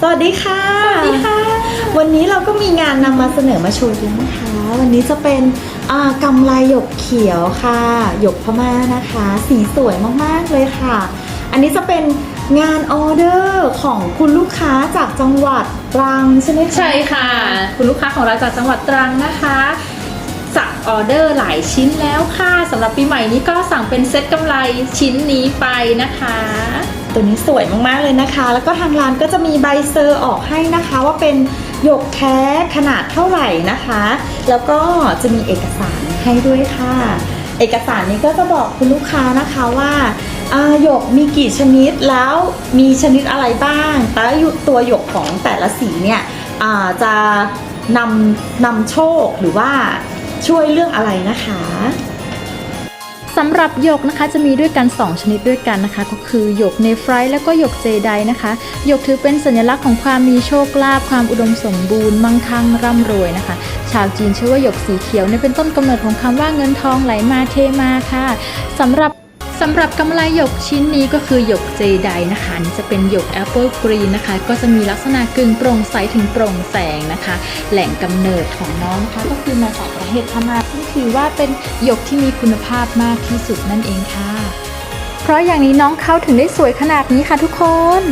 สวัสดีค่ะ สวัสดีค่ะ วันนี้เราก็มีงานนำมาเสนอมาโชว์ด้วยนะคะ วันนี้จะเป็นอ่ากำไลหยกเขียวค่ะหยกพม่านะคะ สีสวยมากๆเลยค่ะ อันนี้จะเป็นงานออเดอร์ของคุณลูกค้าจากจังหวัดตรังใช่ไหมคะใช่ค่ะ คุณลูกค้าของเราจากจังหวัดตรังนะคะสั่งออเดอร์หลายชิ้นแล้วค่ะสำหรับปีใหม่นี้ก็สั่งเป็นเซ็ตกำไรชิ้นนี้ไปนะคะ ตัวนี้สวยมากๆเลยนะคะ แล้วก็ทางร้านก็จะมีใบเซอร์ออกให้นะคะว่าเป็นหยกแท้ขนาดเท่าไหร่นะคะ แล้วก็จะมีเอกสารให้ด้วยค่ะ เอกสารนี้ก็จะบอกคุณลูกค้านะคะว่าหยกมีกี่ชนิดแล้วมีชนิดอะไรบ้างแล้วตัวหยกของแต่ละสีเนี่ยจะนำนำโชคหรือว่าช่วยเรื่องอะไรนะคะ สำหรับหยกนะคะจะมีด้วยกัน 2 ชนิดด้วยกันนะคะ ก็คือหยกเนฟรท์แล้วก็หยกเจไดนะคะหยกถือเป็นสัญลักษณ์ของความมีโชคลาภความอุดมสมบูรณ์มั่งคั่งร่ำรวยนะคะ ชาวจีนเชื่อว่าหยกสีเขียวเนี่ยเป็นต้นกำเนิดของคำว่าเงินทองไหลมาเทมาค่ะสำหรับสำหรับกำไลหยกชิ้นนี้ก็คือหยกเจไดนะคะนี่จะเป็นหยกแอปเปิลกรีนนะคะ ก็จะมีลักษณะกึ่งโปร่งใสถึงโปร่งแสงนะคะ แหล่งกำเนิดของน้องนะคะก็คือมาจากประเทศพม่า ถือว่าเป็นหยกที่มีคุณภาพมากที่สุดนั่นเองค่ะ เพราะอย่างนี้น้องเขาถึงได้สวยขนาดนี้ค่ะทุกคน